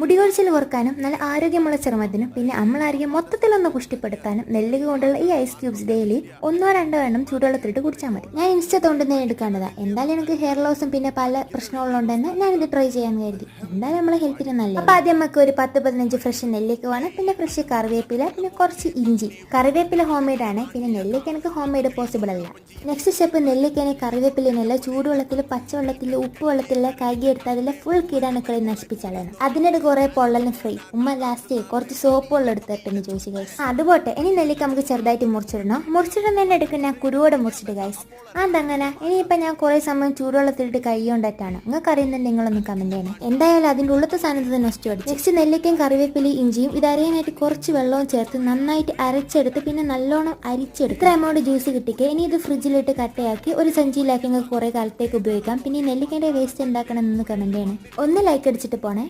മുടി കൊഴിച്ചിൽ കുറക്കാനും നല്ല ആരോഗ്യമുള്ള ചർമ്മത്തിനും പിന്നെ അമ്മളാരോഗ്യം മൊത്തത്തിലൊന്ന് പുഷ്ടിപ്പെടുത്താനും നെല്ലിക കൊണ്ടുള്ള ഈ ഐസ് ക്യൂബ്സ് ഡെയിലി ഒന്നോ രണ്ടോ എണ്ണം ചൂടുവെള്ളത്തിലിട്ട് കുടിച്ചാൽ മതി. ഞാൻ ഇൻസ്റ്റ തോണ്ടുന്ന എടുക്കേണ്ടതാ. എന്തായാലും എനിക്ക് ഹെയർ ലോസും പിന്നെ പല പ്രശ്നങ്ങളുണ്ടെന്ന് ഞാനിത് ട്രൈ ചെയ്യാൻ കരുതി. എന്തായാലും നമ്മളെ ഹെൽത്തിന് നല്ല അപ്പൊ ആദ്യം നമുക്ക് ഒരു പത്ത് പതിനഞ്ച് ഫ്രഷ് നെല്ലിക്ക വേണം പിന്നെ ഫ്രഷ് കറിവേപ്പില പിന്നെ കുറച്ച് ഇഞ്ചി. കറിവേപ്പില ഹോം മെയ്ഡ് ആണ് പിന്നെ നെല്ലിക്ക എനിക്ക് ഹോം മെയ്ഡ് പോസിബിൾ അല്ല നെക്സ്റ്റ് സ്റ്റെപ്പ് നെല്ലിക്കനെ കറിവേപ്പിലിനല്ല ചൂടുവെള്ളത്തിൽ പച്ചവെള്ളത്തിൽ ഉപ്പ് വെള്ളത്തിലെ കഴുകിയെടുത്ത് അതിലെ ഫുൾ കീടാണുക്കളെ നശിപ്പിച്ചാലാണ്. അതിനിടെ കുറെ പൊള്ളലിന് ഫ്രീ ഉമ്മ ലാസ്റ്റ് കുറച്ച് സോപ്പ് വെള്ളം എടുത്തിട്ടെന്ന് ചോദിച്ചു ഗൈസ് അതുപോട്ടെ. ഇനി നെല്ലിക്ക നമുക്ക് ചെറുതായിട്ട് മുറിച്ചിടണം. മുറിച്ചിടുന്ന തന്നെ ഞാൻ കുരുവോടെ മുറിച്ചിട്ട് ഗൈസ് അതങ്ങനെ? ഇനിയിപ്പോ ഞാൻ കുറെ സമയം ചൂടുവെള്ളത്തിലിട്ട് കൈ കൊണ്ടിട്ടാണ്. നിങ്ങൾക്ക് അറിയുന്നത് നിങ്ങളൊന്ന് കമന്റ് ചെയ്യണം. എന്തായാലും അതിന്റെ ഉള്ളത്തെ സാധനത്തിൽ തന്നെ നൊസ്റ്റ് അടിച്ചു നെക്സ്റ്റ് നെല്ലിക്കയും കറിവേപ്പിലി ഇഞ്ചിയും ഇത് അരിയാനായിട്ട് കുറച്ച് വെള്ളവും ചേർത്ത് നന്നായിട്ട് അരച്ചെടുത്ത് പിന്നെ നല്ലോണം അരിച്ചെടുത്ത് ഇത്ര എമൗണ്ട് ജ്യൂസ് കിട്ടിക്കുക ഇനി ഇത് ഫ്രിഡ്ജിലിട്ട് കട്ടയാക്കി ഒരു സഞ്ചിയിലാക്കി നിങ്ങൾക്ക് കുറെ കാലത്തേക്ക് ഉപയോഗിക്കാം. പിന്നെ നെല്ലിക്കയുടെ വേസ്റ്റ് എന്താക്കണം എന്ന് കമന്റ് ചെയ്യണം. ഒന്ന് ലൈക്ക് അടിച്ചിട്ട് പോണേ.